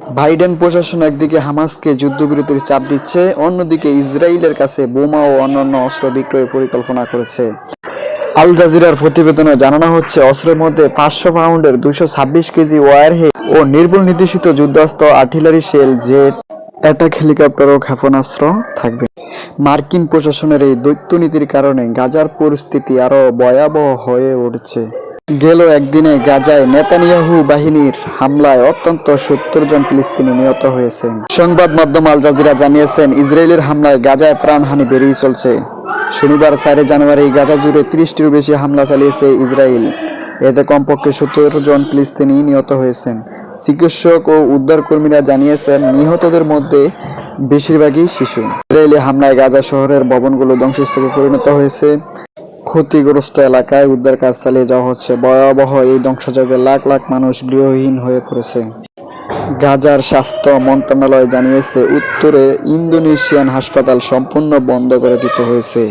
Biden প্রশাসন একদিকে হামাসকে যুদ্ধবিরতির চাপ দিচ্ছে, অন্যদিকে ইসরায়েলের কাছে বোমা ও অন্যান্য অস্ত্র বিক্রয়ের পরিকল্পনা করেছে। আল জাজিরার প্রতিবেদনে জানানো হচ্ছে, অস্ত্রের মধ্যে পাঁচশো পাউন্ডের দুশো ছাব্বিশ কেজি ওয়ারহেড ও নির্ভুল নির্দেশিত যুদ্ধাস্ত্র, artillery shell, jet, attack helicopter ও ক্ষেপণাস্ত্র থাকবে। মার্কিন প্রশাসনের এই দৈত্য নীতির কারণে গাজার পরিস্থিতি আরও ভয়াবহ হয়ে উঠছে। গেল একদিনে গাজায় নেতানিয়াহু বাহিনীর হামলায় অত্যন্ত সত্তর জন ফিলিস্তিনি নিহত হয়েছেন। সংবাদ মাধ্যম আল জাজিরা জানিয়েছেন, ইসরায়েলের হামলায় গাজায় প্রাণহানি বেড়েই চলছে। শনিবার চারে জানুয়ারি গাজা জুড়ে ত্রিশটিরও বেশি হামলা চালিয়েছে ইসরায়েল। এতে কমপক্ষে সত্তর জন ফিলিস্তিনি নিহত হয়েছেন। চিকিৎসক ও উদ্ধারকর্মীরা জানিয়েছেন, নিহতদের মধ্যে বেশিরভাগই শিশু। ইসরায়েলি হামলায় গাজা শহরের ভবনগুলো ধ্বংসস্তূপে পরিণত হয়েছে। ক্ষতিগ্রস্ত এলাকায় উদ্ধার কাজ চালিয়ে যাওয়া হচ্ছে। ভয়াবহ এই ধ্বংসযজ্ঞে লাখ লাখ মানুষ গৃহহীন হয়ে পড়েছে। গাজার স্বাস্থ্য মন্ত্রণালয় জানিয়েছে, উত্তরে ইন্দোনেশিয়ান হাসপাতাল সম্পূর্ণ বন্ধ করে দিতে হয়েছে।